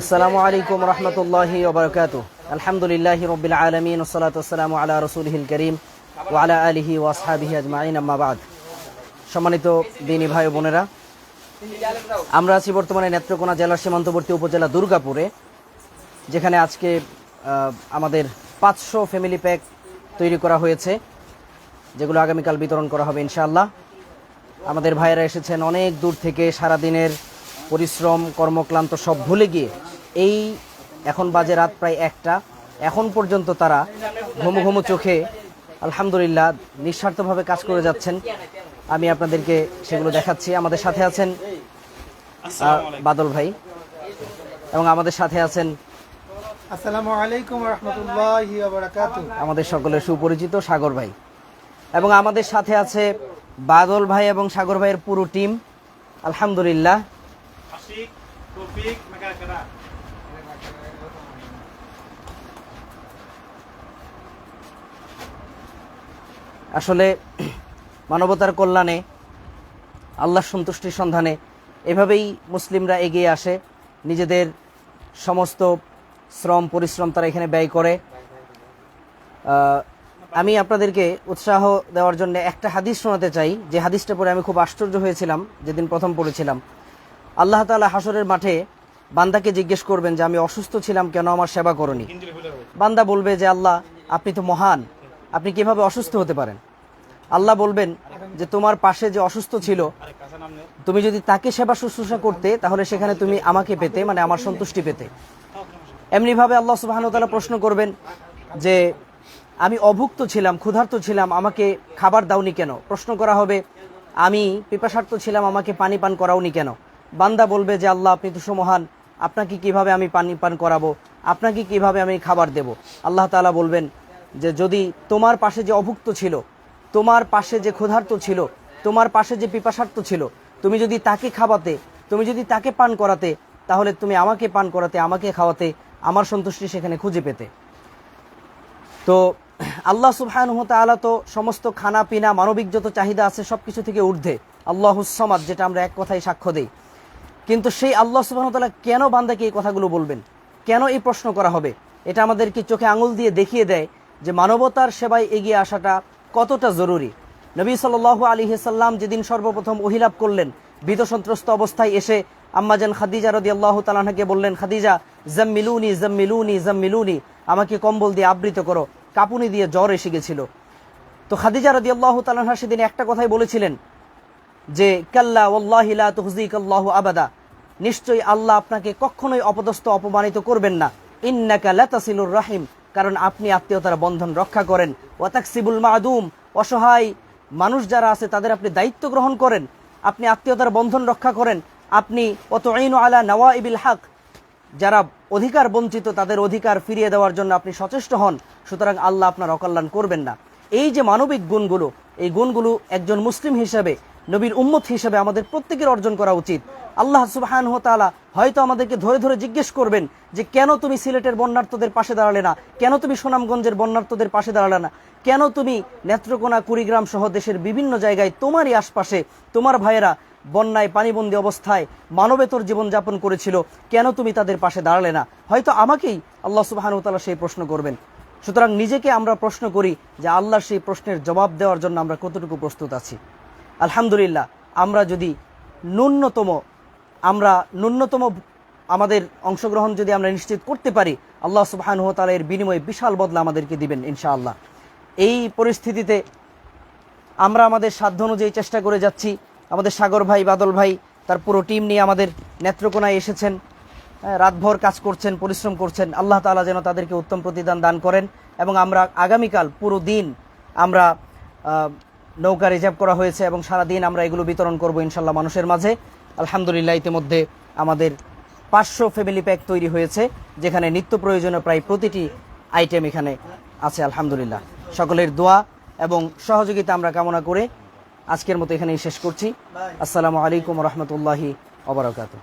আসসালামু আলাইকুম রহমতুল্লাহি ওবরকাত আলহামদুলিল্লাহ রবিল আলমিন ওসলাত আসসালামু আলা রসুলহিল করিম ওয়ালা আলিহি ওয়াসহাবিহি আজমাইন আম্মাবাদ সম্মানিত দিনী ভাই বোনেরা, আমরা আছি বর্তমানে নেত্রকোনা জেলার সীমান্তবর্তী উপজেলা দুর্গাপুরে, যেখানে আজকে আমাদের পাঁচশো ফ্যামিলি প্যাক তৈরি করা হয়েছে, যেগুলো আগামীকাল বিতরণ করা হবে ইনশাআল্লাহ। আমাদের ভাইয়েরা এসেছেন অনেক দূর থেকে, সারাদিনের পরিশ্রম কর্মক্লান্ত সব ভুলে গিয়ে এই এখন বাজে রাত প্রায় একটা। এখন পর্যন্ত তারা ঘুমু ঘুমু চোখে আলহামদুলিল্লাহ নিঃস্বার্থভাবে কাজ করে যাচ্ছেন। আমি আপনাদেরকে সেগুলো দেখাচ্ছি। আমাদের সাথে আছেন বাদল ভাই এবং আমাদের সাথে আছেন আসসালামু আলাইকুম রহমতুল্লাহি আমাদের সকলের সুপরিচিত সাগর ভাই এবং আমাদের সাথে আছে বাদল ভাই এবং সাগর ভাইয়ের পুরো টিম। আলহামদুলিল্লাহ। আসলে মানবতার কল্যাণে, আল্লাহর সন্তুষ্টির সন্ধানে এভাবেই মুসলিমরা এগিয়ে আসে, নিজেদের সমস্ত শ্রম, পরিশ্রম তারা এখানে ব্যয় করে। আমি আপনাদেরকে উৎসাহ দেওয়ার জন্য একটা হাদিস শোনাতে চাই। যে হাদিসটা পরে আমি খুব আশ্চর্য হয়েছিলাম, যেদিন প্রথম পড়েছিলাম। আল্লাহ তালা হাসরের মাঠে বান্দাকে জিজ্ঞেস করবেন যে, আমি অসুস্থ ছিলাম কেন? আমার সেবা করনি। বান্দা বলবে যে, আল্লাহ, আপনি তো মহান। আপনি কীভাবে অসুস্থ হতে পারেন? আল্লাহ বলবেন যে, তোমার পাশে যে অসুস্থ ছিল, তুমি যদি তাকে সেবা শুশ্রূষা করতে, তাহলে সেখানে তুমি আমাকে পেতে মানে আমার সন্তুষ্টি পেতে। এমনিভাবে আল্লাহ সুবাহানুতালা প্রশ্ন করবেন যে, আমি অভুক্ত ছিলাম, ক্ষুধার্ত ছিলাম, আমাকে খাবার দাওনি কেন? প্রশ্ন করা হবে, আমি পিপাসার্থ ছিলাম, আমাকে পানি পান করাওনি কেন? বান্দা বলবে যে, আল্লাহ, আপনি তো সমহান। আপনাকে কীভাবে আমি পানি পান করাবো? আপনাকে কীভাবে আমি খাবার দেব? আল্লাহ তাআলা বলবেন যে, যদি তোমার পাশে যে অভুক্ত ছিল, তোমার পাশে যে ক্ষুধার্ত ছিল, তোমার পাশে যে পিপাসার্থ ছিল, তুমি যদি তাকে খাওয়াতে, তুমি যদি তাকে পান করাতে, তাহলে তুমি আমাকে পান করাতে, আমাকে খাওয়াতে, আমার সন্তুষ্টি সেখানে খুঁজে পেতে। তো আল্লাহ সুবহান তাআলা তো সমস্ত খানা পিনা মানবিক যত চাহিদা আছে সব কিছু থেকে ঊর্ধ্বে। আল্লাহ সমাদ, যেটা আমরা এক কথায় সাক্ষ্য দেই। কিন্তু সেই আল্লাহ সুবহান তাআলা কেন বান্দাকে এই কথাগুলো বলবেন? কেন এই প্রশ্ন করা হবে? এটা আমাদেরকে চোখে আঙুল দিয়ে দেখিয়ে দেয় যে মানবতার সেবায় এগিয়ে আসাটা কতটা জরুরি। নবী সাল আলী সাল্লাম যেদিন সর্বপ্রথম অহিলাপ করলেন ভীত সন্ত্রস্ত অবস্থায় এসে আম্মাজান খাদিজা রদি আল্লাহ তালাহাকে বললেন, খাদিজা, জম্মিলুনি জম্মিলুনি জম্মিলুনি, আমাকে কম্বল দিয়ে আবৃত করো, কাপুনি দিয়ে জ্বর এসে গেছিল। তো খাদিজা রদি আল্লাহ তালাহা সেদিন একটা কথাই বলেছিলেন যে, কাল্লা ওল্লাহিলা তুহজিক আল্লাহ আবাদা। নিশ্চয়ই আল্লাহ আপনাকে কখনোই অপদস্থ, অপমানিত করবেন না। ইন্নাকা লাতাসিলুর রাহিম, কারণ আপনি আত্মীয়তার বন্ধন রক্ষা করেন। ওয়াতাকসিবুল মাদুম, অসহায় মানুষ যারা আছে, তাদের আপনি দায়িত্ব গ্রহণ করেন। আপনি আত্মীয়তার বন্ধন রক্ষা করেন। আপনি অত আইন আলা নওয়া ইবিল হক, যারা অধিকার বঞ্চিত, তাদের অধিকার ফিরিয়ে দেওয়ার জন্য আপনি সচেষ্ট হন। সুতরাং আল্লাহ আপনার অকল্যাণ করবেন না। এই যে মানবিক গুণগুলো, এই গুণগুলো একজন মুসলিম হিসেবে, নবীর উম্মত হিসেবে আমাদের প্রত্যেকের অর্জন করা উচিত। আল্লাহ সুবাহান তাআলা হয়তো আমাদেরকে ধরে ধরে জিজ্ঞেস করবেন যে কেন তুমি সিলেটের বন্যার্থদের পাশে দাঁড়ালে না? কেন তুমি সুনামগঞ্জের বন্যার্থদের পাশে দাঁড়ালে না? কেন তুমি নেত্রকোনা, কুড়িগ্রাম সহ দেশের বিভিন্ন জায়গায় তোমারই আশপাশে তোমার ভাইয়েরা বন্যায় পানিবন্দী অবস্থায় মানবেতর জীবনযাপন করেছিল, কেন তুমি তাদের পাশে দাঁড়ালে না? হয়তো আমাকেই আল্লাহ সুবাহানুতালা সেই প্রশ্ন করবেন। সুতরাং নিজেকে আমরা প্রশ্ন করি যে আল্লাহর সেই প্রশ্নের জবাব দেওয়ার জন্য আমরা কতটুকু প্রস্তুত আছি? আলহামদুলিল্লাহ, আমরা যদি ন্যূনতম আমরা ন্যূনতম আমাদের অংশগ্রহণ যদি আমরা নিশ্চিত করতে পারি আল্লাহ সুবাহানুহ তালা এর বিনিময়ে বিশাল বদলা আমাদেরকে দিবেন ইনশাআল্লাহ। এই পরিস্থিতিতে আমরা আমাদের সাধ্য অনুযায়ী চেষ্টা করে যাচ্ছি। আমাদের সাগর ভাই বাদল ভাই তার পুরো টিম নিয়ে আমাদের নেত্রকোনায় এসেছেন। হ্যাঁ, রাতভর কাজ করছেন পরিশ্রম করছেন। আল্লাহ তাআলা যেন তাদেরকে উত্তম প্রতিদান দান করেন এবং আমরা আগামীকাল পুরো দিন আমরা নৌকা রিজার্ভ করা হয়েছে এবং সারা দিন আমরা এগুলো বিতরণ করব ইনশাল্লাহ মানুষের মাঝে। আলহামদুলিল্লাহ, ইতিমধ্যে আমাদের পাঁচশো ফ্যামিলি প্যাক তৈরি হয়েছে, যেখানে নিত্য প্রয়োজনীয় প্রায় প্রতিটি আইটেম এখানে আছে, আলহামদুলিল্লাহ। সকলের দোয়া এবং সহযোগিতা আমরা কামনা করে আজকের মতো এখানেই শেষ করছি। আসসালামু আলাইকুম রহমতুল্লাহি অবরাকাতু